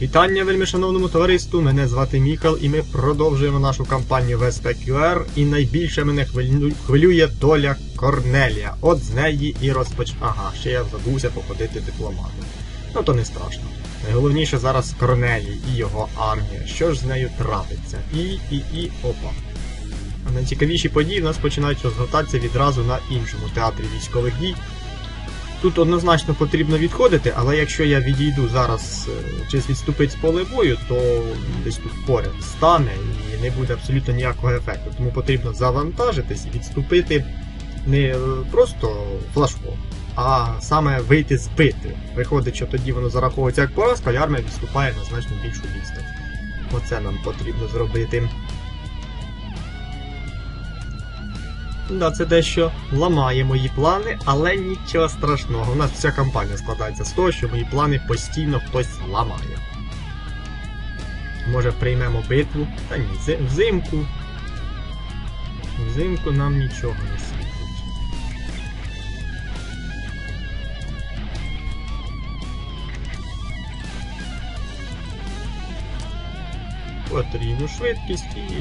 Вітання вельми шановному товариству. Мене звати Мікал, і ми продовжуємо нашу кампанію в SPQR. І найбільше мене хвилює доля Корнелія. От з неї і розпоч. Ага, ще я забувся походити дипломатом. Ну то не страшно. Найголовніше зараз Корнелій і його армія. Що ж з нею трапиться? І, і, і, опа. А найцікавіші події в нас починають розгортатися відразу на іншому театрі військових дій. Тут однозначно потрібно відходити, але якщо я відійду зараз е, чи відступить з поле бою, то десь тут поряд стане і не буде абсолютно ніякого ефекту. Тому потрібно завантажитись і відступити не просто флажком, а саме вийти з битви. Виходить, що тоді воно зараховується як поразка, і армія відступає на значно більшу відстань. Оце нам потрібно зробити. Да, це дещо ламає мої плани, але нічого страшного. У нас вся кампанія складається з того, що мої плани постійно хтось ламає. Може приймемо битву? Та ні, зи- взимку. Взимку нам нічого не світить. Потрібну швидкість і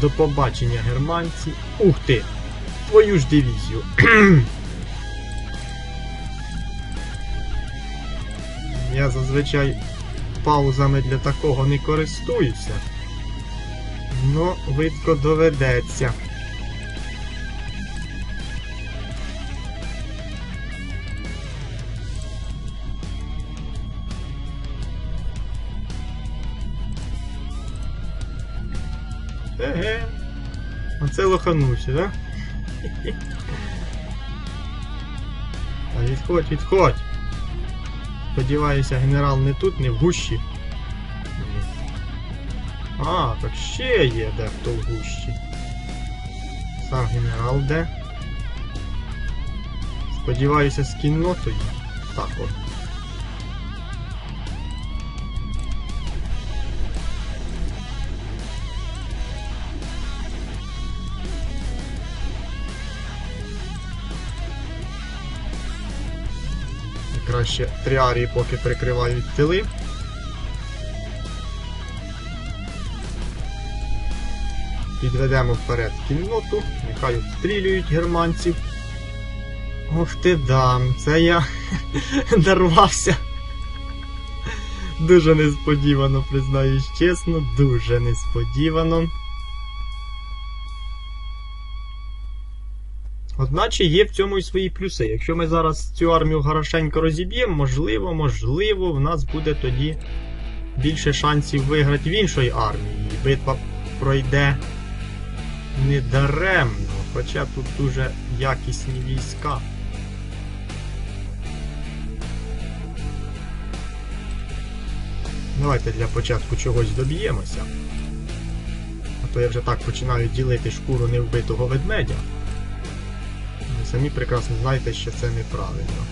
до побачення германці. Ух ти! Твою ж дивізію. Я зазвичай паузами для такого не користуюся. Но видко доведеться. Еге. Оце лоханувся, да? А відходь, відходь. Сподіваюся, генерал не тут, не в гущі. А, так ще є дехто в гущі. Сам генерал де? Сподіваюся, з кіннотою. Так от. І Краще тріарії поки прикривають тили. Підведемо вперед кінноту, нехай обстрілюють германців. Ох ти дам, це я дарувався. Дуже несподівано, признаюсь чесно, дуже несподівано. Одначе є в цьому і свої плюси. Якщо ми зараз цю армію хорошенько розіб'ємо, можливо, можливо, в нас буде тоді більше шансів виграти в іншої армії. І битва пройде не даремно, хоча тут дуже якісні війська. Давайте для початку чогось доб'ємося. А то я вже так починаю ділити шкуру невбитого ведмедя. Самі прекрасно знаєте, що це неправильно.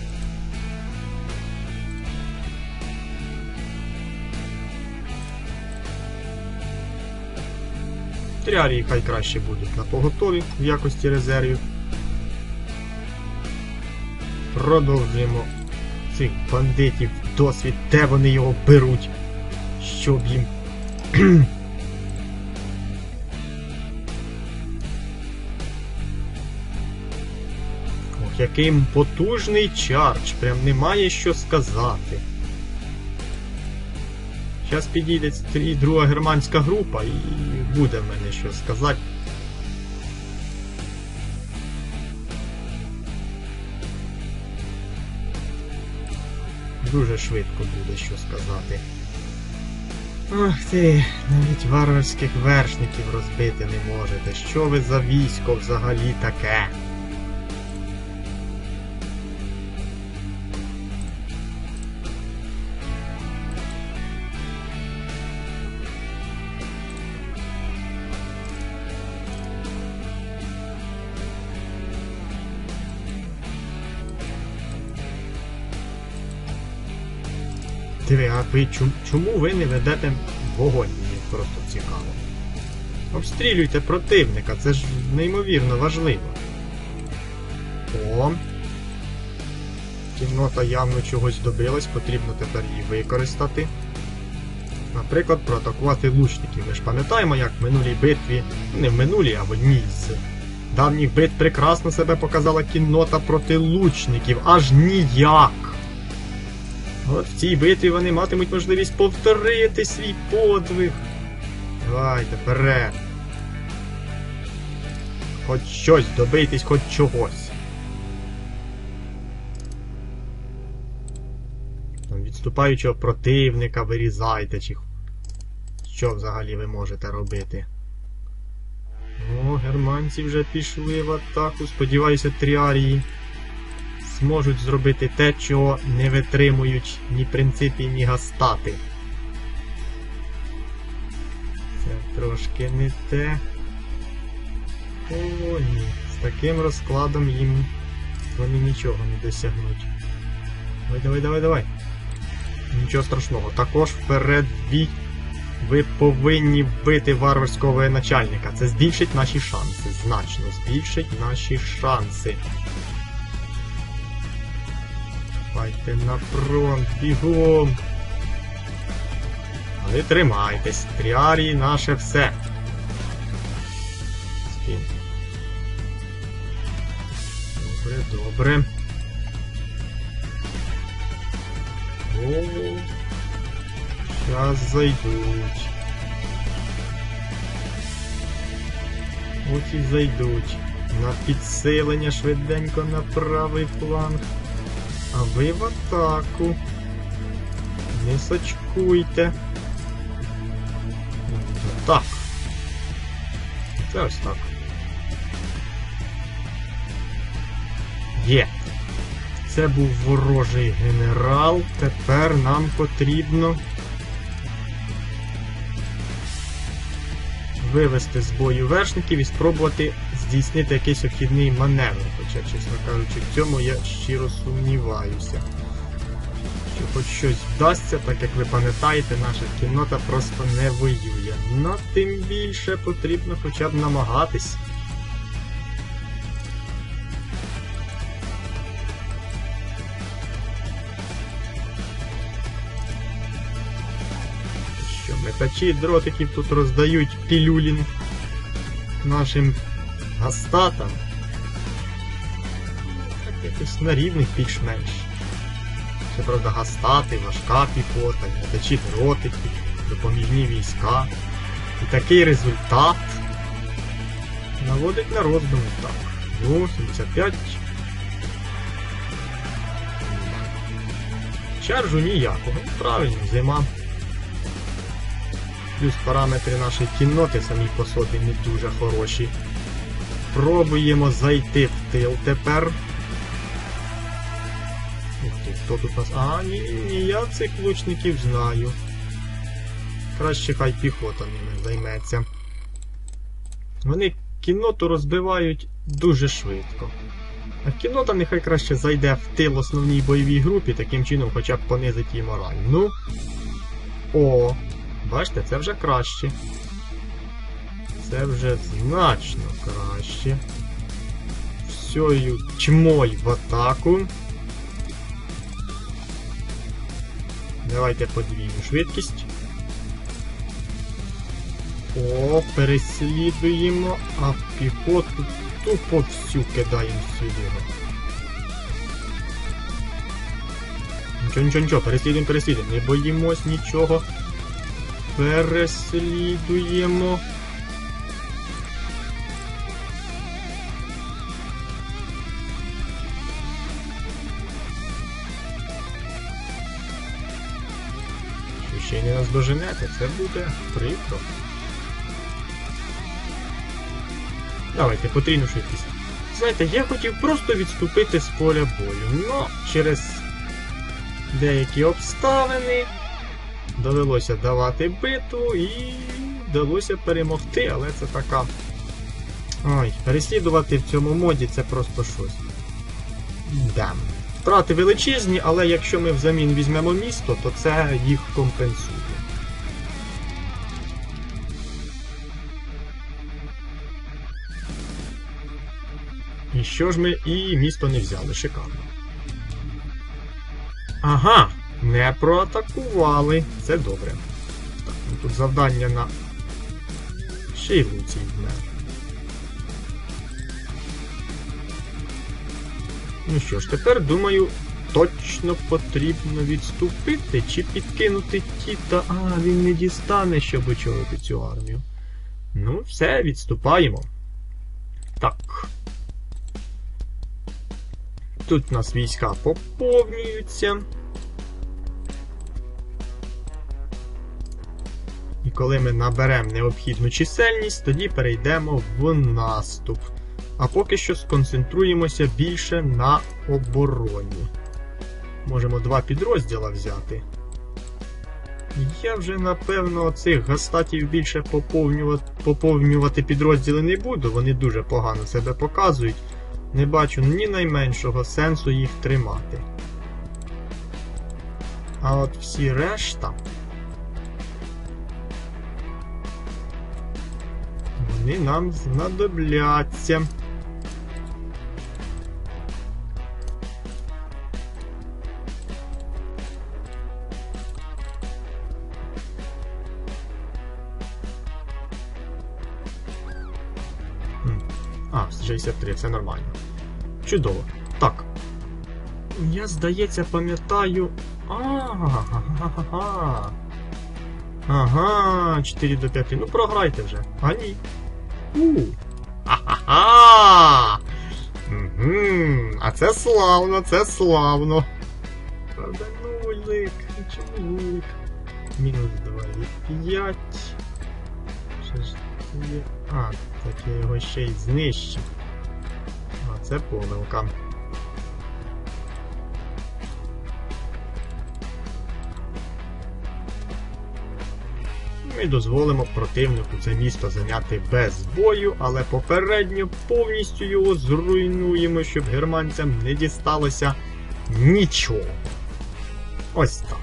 Тріарії хай краще будуть на поготові в якості резервів. Продовжуємо цих бандитів досвід, де вони його беруть, щоб їм Ох, який потужний чардж, прям немає що сказати. Зараз підійде і друга германська група і буде в мене що сказати. Дуже швидко буде що сказати. Ах ти, навіть варварських вершників розбити не можете. Що ви за військо взагалі таке? Ви чому, ви не ведете вогонь? Мені просто цікаво. Обстрілюйте противника, це ж неймовірно важливо. О. Кіннота явно чогось добилась, потрібно тепер її використати. Наприклад, проатакувати лучників. Ми ж пам'ятаємо, як в минулій битві, не в минулій, а в одній з давніх битв прекрасно себе показала кіннота проти лучників. Аж ніяк. От в цій битві вони матимуть можливість повторити свій подвиг. Давайте, вперед. Хоч щось добитись, хоч чогось. Там відступаючого противника вирізайте, чи що взагалі ви можете робити. О, германці вже пішли в атаку. Сподіваюся, тріарії зможуть зробити те, чого не витримують ні принципі, ні гастати. Це трошки не те. О, ні. З таким розкладом їм вони нічого не досягнуть. Давай, давай, давай, давай. Нічого страшного. Також вперед бій. Ви повинні вбити варварського воєначальника. Це збільшить наші шанси. Значно збільшить наші шанси. Давайте на фронт, бігом. Але тримайтесь, тріарії наше все. Скін. Добре, добре. О, Щас зайдуть. От і зайдуть. На підсилення швиденько на правий фланг. А ви в атаку. Не сачкуйте. Так. Це ось так. Є. Це був ворожий генерал. Тепер нам потрібно вивести з бою вершників і спробувати здійснити якийсь обхідний маневр. Хоча, чесно кажучи, в цьому я щиро сумніваюся. Що хоч щось вдасться, так як ви пам'ятаєте, наша кіннота просто не воює. Ну, тим більше потрібно хоча б намагатись. Метачі дротиків тут роздають пілюлін нашим гастатам. Так якось на рівних більш-менш. Це правда гастати, важка піхота, метачі дротиків, допоміжні війська. І такий результат наводить на роздуми. Так. Ну, 75. Чаржу ніякого. Правильно, зима. Плюс параметри нашої кінноти самі по собі не дуже хороші. Пробуємо зайти в тил тепер. Хто тут нас. А, ні, ні, я цих лучників знаю. Краще хай піхота ними займеться. Вони кінноту розбивають дуже швидко. А кіннота нехай краще зайде в тил основній бойовій групі, таким чином хоча б понизить її мораль. Ну. О, бачите, це вже краще. Це вже значно краще. Всьою тьмой в атаку. Давайте подвійну швидкість. О, переслідуємо, а піхоту тупо всю кидаємо сюди. Нічого, нічого, нічого, переслідуємо, переслідуємо. Не боїмось нічого. Переслідуємо. Наздоженете, це буде прикро. Давайте, потрійну швидкість. Знаєте, я хотів просто відступити з поля бою, но через деякі обставини довелося давати битву і вдалося перемогти, але це така. Ой, переслідувати в цьому моді це просто щось. Да. Втрати величезні, але якщо ми взамін візьмемо місто, то це їх компенсує. Що ж ми і місто не взяли, шикарно. Ага, не проатакували. Це добре. Тут завдання на. Ще й Луцій вмер. Ну що ж, тепер думаю, точно потрібно відступити чи підкинути Тіта. А, він не дістане, щоб очолити цю армію. Ну, все, відступаємо. Так. Тут у нас війська поповнюються. І коли ми наберемо необхідну чисельність, тоді перейдемо в наступ. А поки що сконцентруємося більше на обороні. Можемо два підрозділа взяти. Я вже напевно цих гастатів більше поповнювати, поповнювати підрозділи не буду, вони дуже погано себе показують. Не бачу ні найменшого сенсу їх тримати. А от всі решта. Вони нам знадобляться. А, 63, все нормально. Чудово. Так. Я, здається, пам'ятаю. А-га-га-га. Ага, 4 до 5. Ну програйте вже. А ні. У. Ха-ха-ха! Угу. А це славно, це славно. Правда, нулик. Чому нулик? Мінус 2 і 5. Що ж є? А, так я його ще й знищив. А, це помилка. Ми дозволимо противнику це місто зайняти без бою, але попередньо повністю його зруйнуємо, щоб германцям не дісталося нічого. Ось так.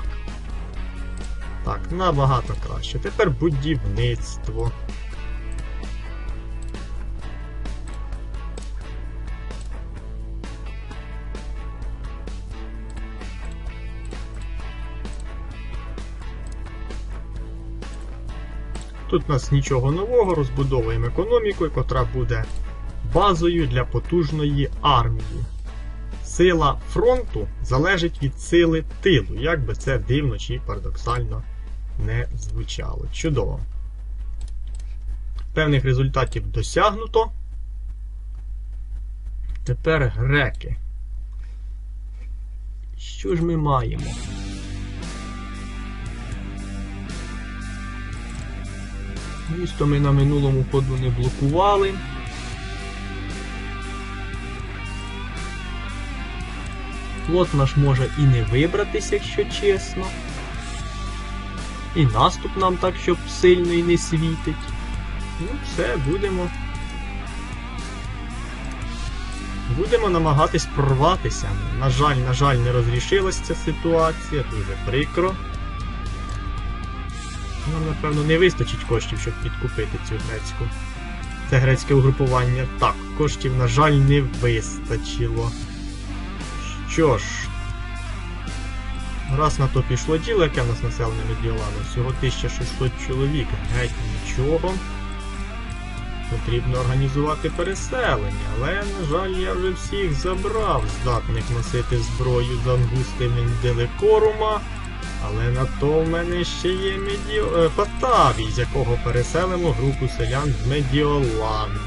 Так, набагато краще. Тепер будівництво. Тут у нас нічого нового, розбудовуємо економіку, котра буде базою для потужної армії. Сила фронту залежить від сили тилу, як би це дивно чи парадоксально не звучало. Чудово. Певних результатів досягнуто. Тепер греки. Що ж ми маємо? Місто ми на минулому ходу не блокували. Флот наш може і не вибратися, якщо чесно. І наступ нам так, щоб сильно і не світить. Ну, все, будемо. Будемо намагатись прорватися. На жаль, на жаль, не розрішилася ця ситуація, дуже прикро. Нам, напевно, не вистачить коштів, щоб підкупити цю грецьку. Це грецьке угрупування. Так, коштів, на жаль, не вистачило. Що ж, раз на то пішло діло, яке в нас населення Медіолану, всього 1600 чоловік, геть нічого. Потрібно організувати переселення, але, на жаль, я вже всіх забрав, здатних носити зброю з ангустами Делекорума. Але на то в мене ще є Медіо... е, Потавій, з якого переселимо групу селян з Медіолану.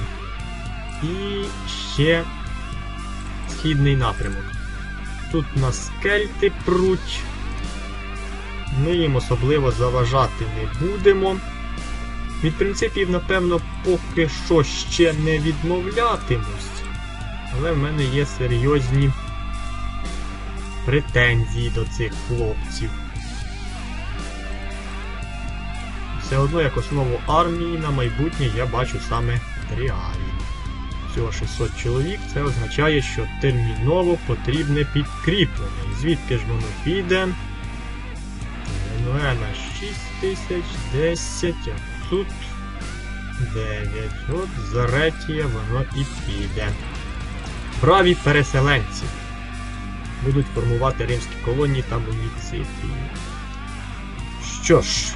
І ще східний напрямок. Тут у нас кельти пруть. Ми їм особливо заважати не будемо. Від принципів, напевно, поки що ще не відмовлятимусь. Але в мене є серйозні претензії до цих хлопців. Все одно як основу армії на майбутнє я бачу саме Тріарій. Всього 600 чоловік, це означає, що терміново потрібне підкріплення. І звідки ж воно піде? Генуена 6 тисяч, 10, а тут 9. От за Ретія воно і піде. Браві переселенці будуть формувати римські колонії та муніципії. Що ж,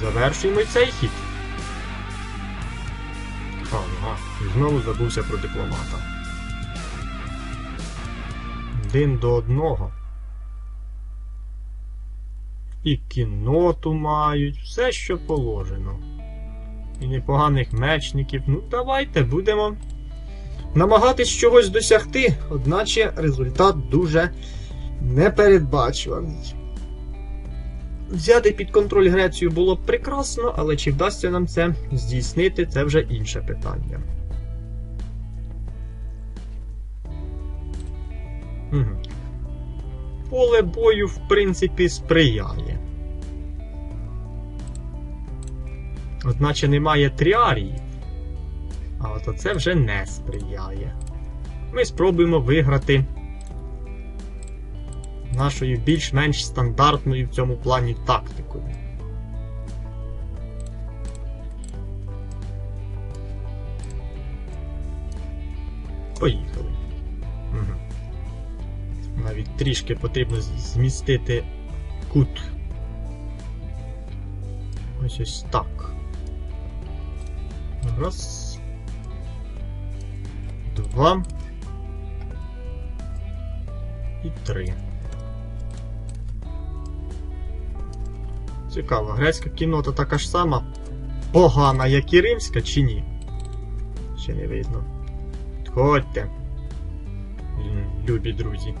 Завершуємо цей хід. Ага, і знову забувся про дипломата. Один до одного. І кіноту мають, все, що положено. І непоганих мечників. Ну, давайте будемо намагатись чогось досягти, одначе результат дуже непередбачуваний. Взяти під контроль Грецію було б прекрасно, але чи вдасться нам це здійснити, це вже інше питання. Угу. Поле бою, в принципі, сприяє. Одначе немає тріарії. А от оце вже не сприяє. Ми спробуємо виграти нашою більш-менш стандартною в цьому плані тактикою. Поїхали. Угу. Навіть трішки потрібно змістити кут. Ось ось так. Раз. Два. І три. Цікаво, грецька кіннота така ж сама погана, як і римська, чи ні? Ще не видно. Підходьте. М, Любі друзі.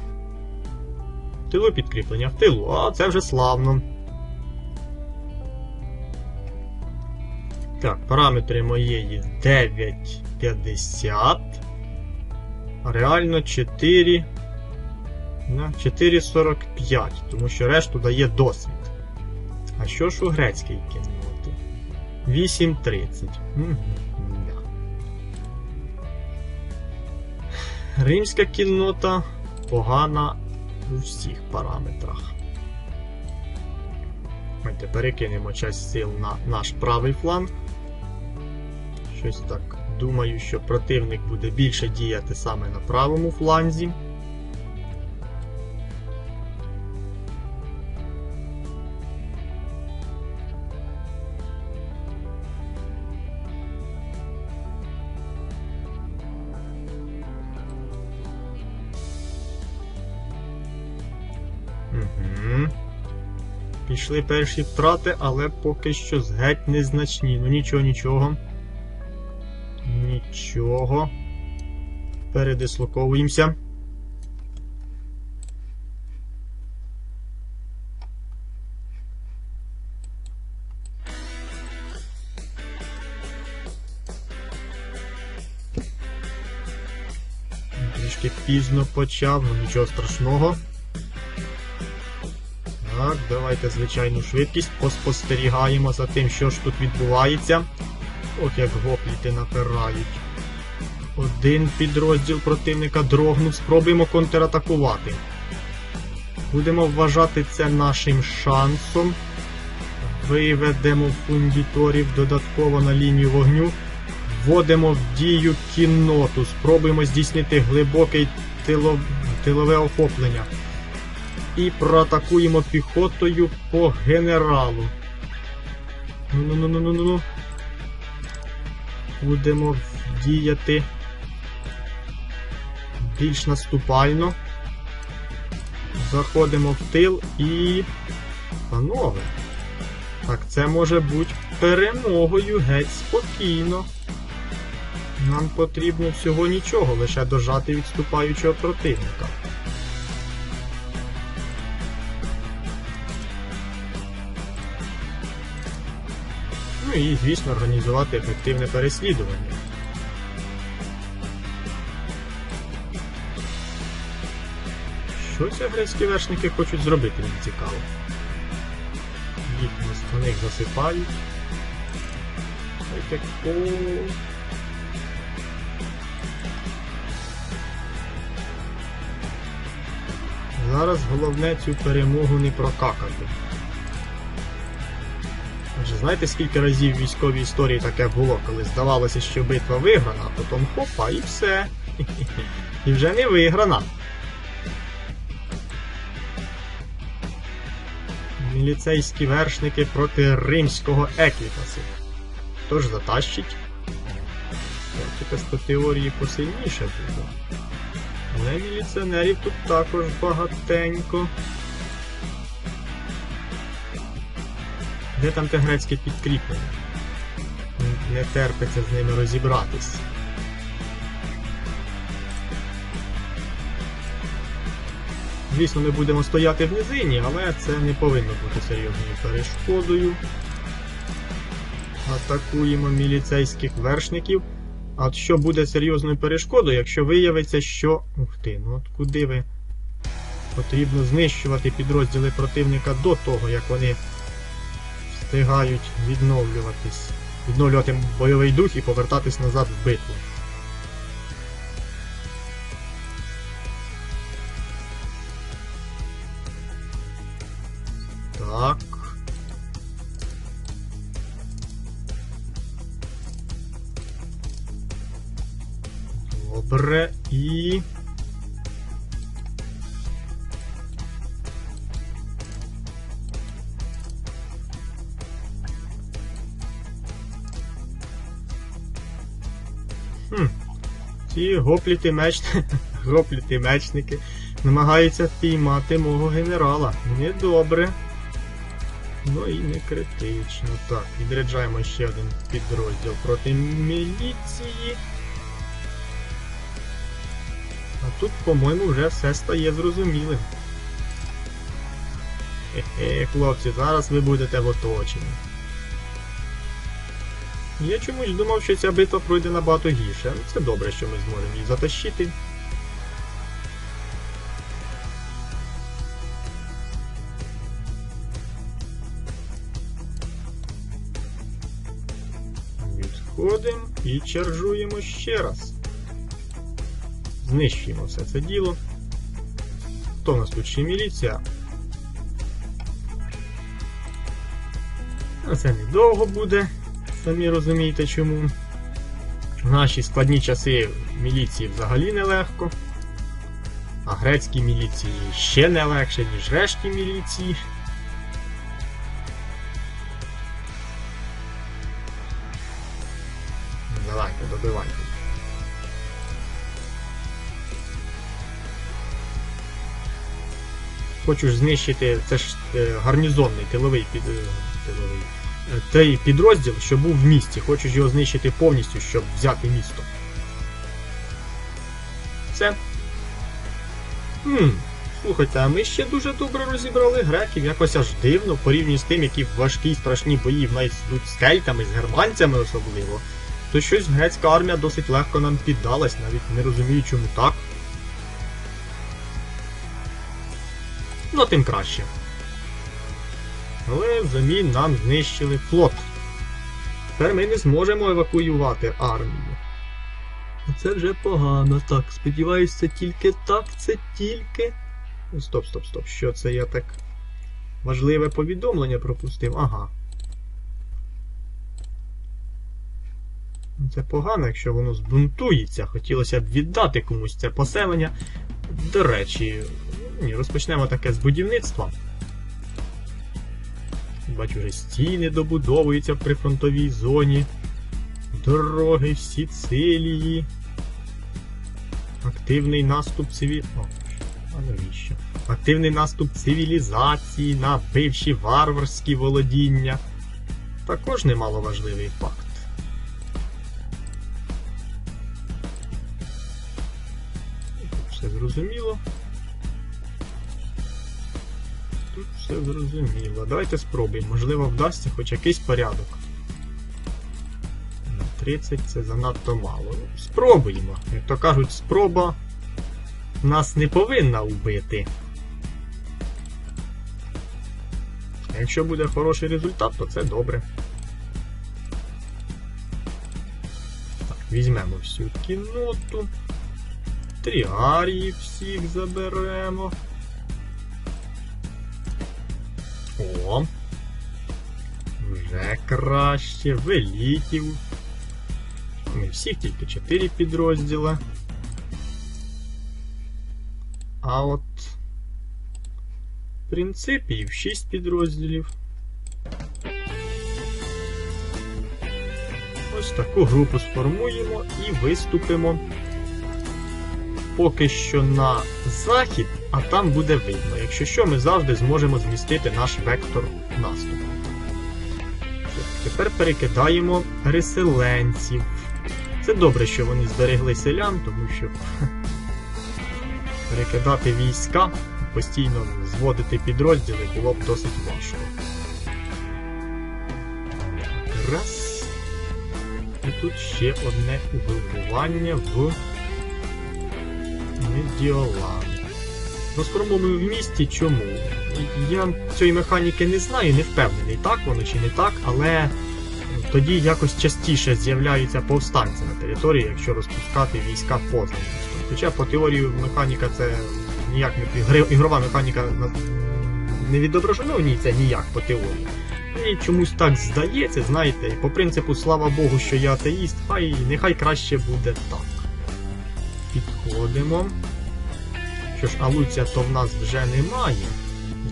В тилу підкріплення, в тилу, а це вже славно. Так, параметри моєї 9,50. Реально 4. 4,45, тому що решту дає досвід. А що ж у грецькій кінноти? 8.30. Мгм, да. Римська кіннота погана у всіх параметрах. Давайте перекинемо часть сил на наш правий фланг. Щось так. Думаю, що противник буде більше діяти саме на правому фланзі. Пішли перші втрати, але поки що геть незначні. Ну нічого, нічого. Нічого. Передислоковуємося. Трішки пізно почав, ну нічого страшного. Так, давайте звичайну швидкість поспостерігаємо за тим, що ж тут відбувається. Ох, як гопліти напирають. Один підрозділ противника дрогнув, спробуємо контратакувати. Будемо вважати це нашим шансом. Виведемо фундіторів додатково на лінію вогню. Вводимо в дію кінноту. Спробуємо здійснити глибоке тило... тилове охоплення. І проатакуємо піхотою по генералу. Ну-ну-ну-ну-ну-ну. Будемо діяти більш наступально. Заходимо в тил і. Панове. Так, це може бути перемогою геть спокійно. Нам потрібно всього нічого, лише дожати відступаючого противника. Ну і, звісно, організувати ефективне переслідування. Що ці грецькі вершники хочуть зробити, мені цікаво. Їх на них засипають. Ой, так, о. Зараз головне цю перемогу не прокакати. Адже знаєте, скільки разів в військовій історії таке було, коли здавалося, що битва виграна, а потім хопа і все. І вже не виграна. Міліцейські вершники проти римського еквітасу. Хто ж затащить? Еквітас по теорії посильніше буде. Але міліціонерів тут також багатенько. Де там те грецьке підкріплення? Не терпиться з ними розібратись. Звісно, ми будемо стояти в низині, але це не повинно бути серйозною перешкодою. Атакуємо міліцейських вершників. А що буде серйозною перешкодою, якщо виявиться, що. Ух ти, ну от куди ви. Потрібно знищувати підрозділи противника до того, як вони встигають відновлюватись, відновлювати бойовий дух і повертатись назад в битву. Так. Добре і. Ці гопліти меч... гопліти мечники намагаються впіймати мого генерала. Недобре. Ну і не критично. Так, відряджаємо ще один підрозділ проти міліції. А тут, по-моєму, вже все стає зрозумілим. Хе-хе, хлопці, зараз ви будете в оточенні. Я чомусь думав, що ця битва пройде набагато гірше. Це добре, що ми зможемо її затащити. Відходимо і чаржуємо ще раз. Знищуємо все це діло. Хто в нас тут ще міліція? Це недовго буде, самі розумієте чому. В наші складні часи міліції взагалі нелегко, а грецькій міліції ще не легше, ніж решті міліції. Давайте, добивайте. Хочу знищити, це ж е, гарнізонний тиловий під, е, тиловий, той підрозділ, що був в місті. Хочу ж його знищити повністю, щоб взяти місто. Все. Хм, слухайте, а ми ще дуже добре розібрали греків, якось аж дивно, порівняно з тим, які важкі і страшні бої в нас йдуть з кельтами, з германцями особливо. То щось грецька армія досить легко нам піддалась, навіть не розумію, чому так. Ну, тим краще. Але взамін нам знищили флот. Тепер ми не зможемо евакуювати армію. Це вже погано. Так, сподіваюся, це тільки так, це тільки. Стоп, стоп, стоп. Що це я так важливе повідомлення пропустив? Ага. Це погано, якщо воно збунтується. Хотілося б віддати комусь це поселення. До речі, ні, розпочнемо таке з будівництва. Бачу, вже стіни добудовуються в прифронтовій зоні. Дороги в Сицилії. Активний наступ циві... О, а навіщо? Активний наступ цивілізації на бивші варварські володіння. Також немало важливий факт. Все зрозуміло. Все зрозуміло. Давайте спробуємо. Можливо, вдасться хоч якийсь порядок. 30 це занадто мало. Спробуємо. Як то кажуть, спроба нас не повинна вбити. А якщо буде хороший результат, то це добре. Так, візьмемо всю кіноту. Тріарії всіх заберемо. Вже краще. Великів. Не всіх, тільки 4 підрозділа. А от В принципі, і в 6 підрозділів. Ось таку групу сформуємо і виступимо поки що на захід, а там буде видно. Якщо що, ми завжди зможемо змістити наш вектор наступу. Тепер перекидаємо переселенців. Це добре, що вони зберегли селян, тому що перекидати війська, постійно зводити підрозділи було б досить важко. Раз. І тут ще одне угрупування в Медіолан. Розформуємо в місті чому? Я цієї механіки не знаю, не впевнений, так воно чи не так, але тоді якось частіше з'являються повстанці на території, якщо розпускати війська поза. Хоча по теорії механіка це ніяк не ігрова механіка не відображена в ній, це ніяк по теорії. Мені чомусь так здається, знаєте, по принципу, слава Богу, що я атеїст, хай нехай краще буде так. Підходимо. Що ж, алуця то в нас вже немає.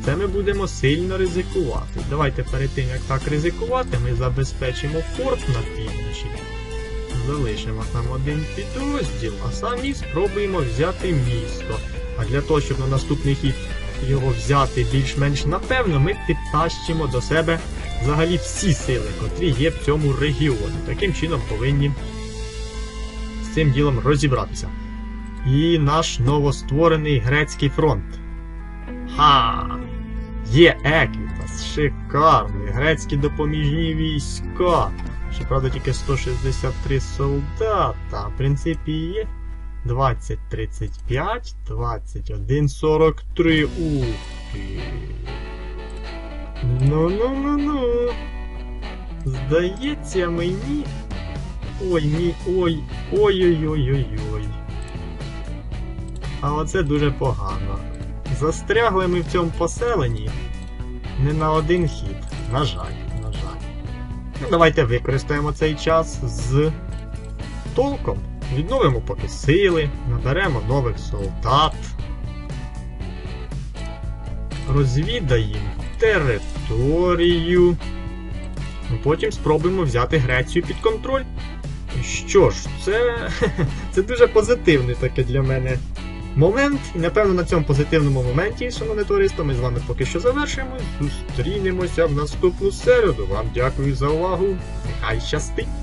Це ми будемо сильно ризикувати. Давайте перед тим, як так ризикувати, ми забезпечимо форт на півночі. Залишимо там один підрозділ, а самі спробуємо взяти місто. А для того, щоб на наступний хід його взяти більш-менш напевно, ми підтащимо до себе взагалі всі сили, котрі є в цьому регіоні. Таким чином повинні з цим ділом розібратися. І наш новостворений грецький фронт. Ха! Є Еквітас, шикарний, грецькі допоміжні війська. Щоправда, тільки 163 солдата. В принципі, є 2035, 2143. Ух ти. Ну-ну-ну-ну. Здається мені. Ой, мій. Ой. Ой-ой-ой-ой-ой. А оце дуже погано. Застрягли ми в цьому поселенні не на один хід. На жаль, на жаль. Ну, давайте використаємо цей час з толком. Відновимо поки сили, наберемо нових солдат. Розвідаємо територію. Ну, Потім спробуємо взяти Грецію під контроль. Що ж, це, це дуже позитивний таке для мене момент. І напевно на цьому позитивному моменті, шановне товариство, ми з вами поки що завершимо. Зустрінемося в наступну середу. Вам дякую за увагу. Нехай щастить!